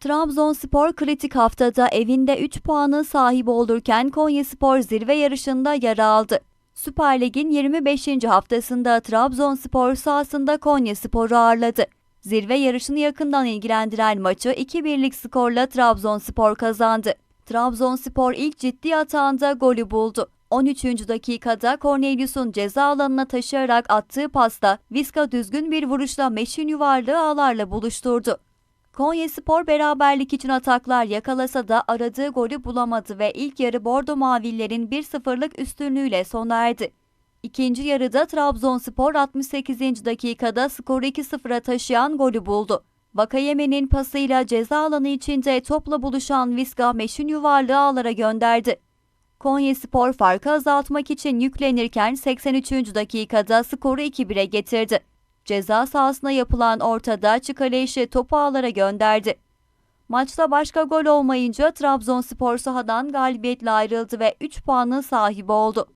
Trabzonspor kritik haftada evinde 3 puanın sahibi olurken Konyaspor zirve yarışında yer aldı. Süper Lig'in 25. haftasında Trabzonspor sahasında Konyaspor'u ağırladı. Zirve yarışını yakından ilgilendiren maçı 2-1'lik skorla Trabzonspor kazandı. Trabzonspor ilk ciddi atağında golü buldu. 13. dakikada Cornelius'un ceza alanına taşıyarak attığı pasta Viska düzgün bir vuruşla meşin yuvarlığı ağlarla buluşturdu. Konyaspor beraberlik için ataklar yakalasa da aradığı golü bulamadı ve ilk yarı Bordo Mavillerin 1-0'lık üstünlüğüyle sona erdi. İkinci yarıda Trabzonspor 68. dakikada skoru 2-0'a taşıyan golü buldu. Vakayeme'nin pasıyla ceza alanı içinde topla buluşan Viska meşin yuvarlığı ağlara gönderdi. Konyaspor farkı azaltmak için yüklenirken 83. dakikada skoru 2-1'e getirdi. Ceza sahasına yapılan ortada Çikaleş'i topu ağlara gönderdi. Maçta başka gol olmayınca Trabzonspor sahadan galibiyetle ayrıldı ve 3 puanın sahibi oldu.